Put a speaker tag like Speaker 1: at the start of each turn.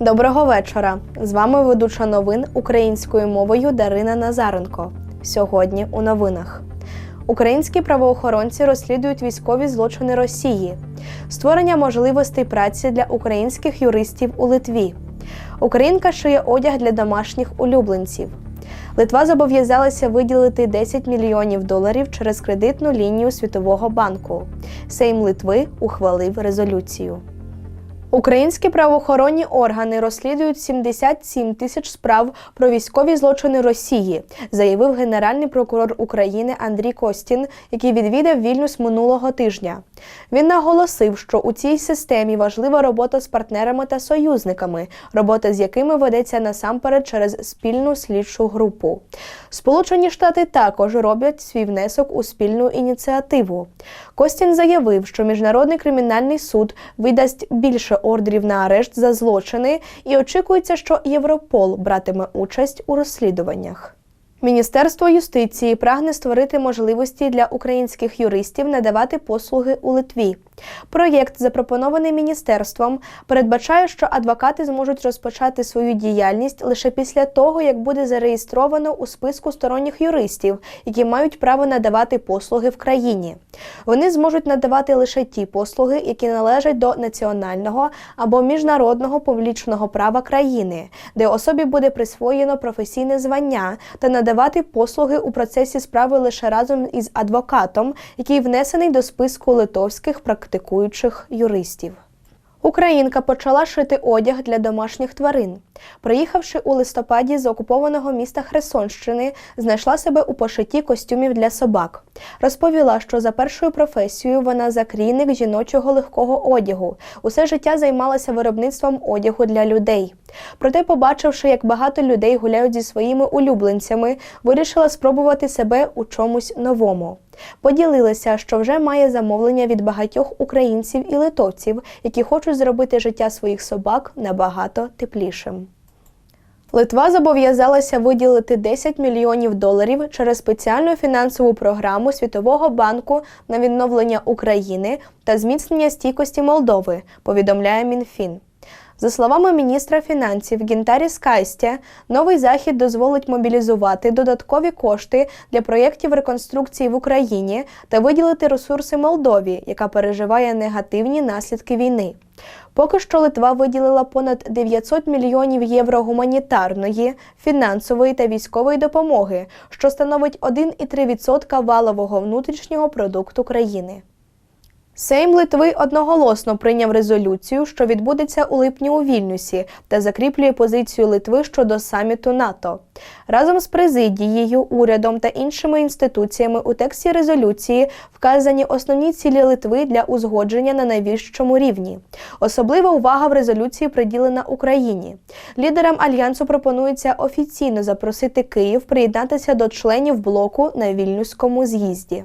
Speaker 1: Доброго вечора! З вами ведуча новин українською мовою Дарина Назаренко. Сьогодні у новинах. Українські правоохоронці розслідують військові злочини Росії, створення можливостей праці для українських юристів у Литві. Українка шиє одяг для домашніх улюбленців. Литва зобов'язалася виділити 10 мільйонів доларів через кредитну лінію Світового банку. Сейм Литви ухвалив резолюцію. Українські правоохоронні органи розслідують 77 тисяч справ про військові злочини Росії, заявив генеральний прокурор України Андрій Костін, який відвідав Вільнюс минулого тижня. Він наголосив, що у цій системі важлива робота з партнерами та союзниками, робота з якими ведеться насамперед через спільну слідчу групу. Сполучені Штати також роблять свій внесок у спільну ініціативу. Костін заявив, що міжнародний кримінальний суд видасть більше ордерів на арешт за злочини, і очікується, що Європол братиме участь у розслідуваннях. Міністерство юстиції прагне створити можливості для українських юристів надавати послуги у Литві. Проєкт, запропонований міністерством, передбачає, що адвокати зможуть розпочати свою діяльність лише після того, як буде зареєстровано у списку сторонніх юристів, які мають право надавати послуги в країні. Вони зможуть надавати лише ті послуги, які належать до національного або міжнародного публічного права країни, де особі буде присвоєно професійне звання та надавати послуги у процесі справи лише разом із адвокатом, який внесений до списку литовських практикуючих юристів. Українка почала шити одяг для домашніх тварин. Приїхавши у листопаді з окупованого міста Херсонщини, знайшла себе у пошитті костюмів для собак. Розповіла, що за першою професією вона закрійник жіночого легкого одягу. Усе життя займалася виробництвом одягу для людей. Проте, побачивши, як багато людей гуляють зі своїми улюбленцями, вирішила спробувати себе у чомусь новому. Поділилася, що вже має замовлення від багатьох українців і литовців, які хочуть зробити життя своїх собак набагато теплішим. Литва зобов'язалася виділити 10 мільйонів доларів через спеціальну фінансову програму Світового банку на відновлення України та зміцнення стійкості Молдови, повідомляє Мінфін. За словами міністра фінансів Гінтарі Скайстя, новий захід дозволить мобілізувати додаткові кошти для проєктів реконструкції в Україні та виділити ресурси Молдові, яка переживає негативні наслідки війни. Поки що Литва виділила понад 900 мільйонів євро гуманітарної, фінансової та військової допомоги, що становить 1,3% валового внутрішнього продукту країни. Сейм Литви одноголосно прийняв резолюцію, що відбудеться у липні у Вільнюсі, та закріплює позицію Литви щодо саміту НАТО. Разом з президією, урядом та іншими інституціями у тексті резолюції вказані основні цілі Литви для узгодження на найвищому рівні. Особлива увага в резолюції приділена Україні. Лідерам альянсу пропонується офіційно запросити Київ приєднатися до членів блоку на вільнюському з'їзді.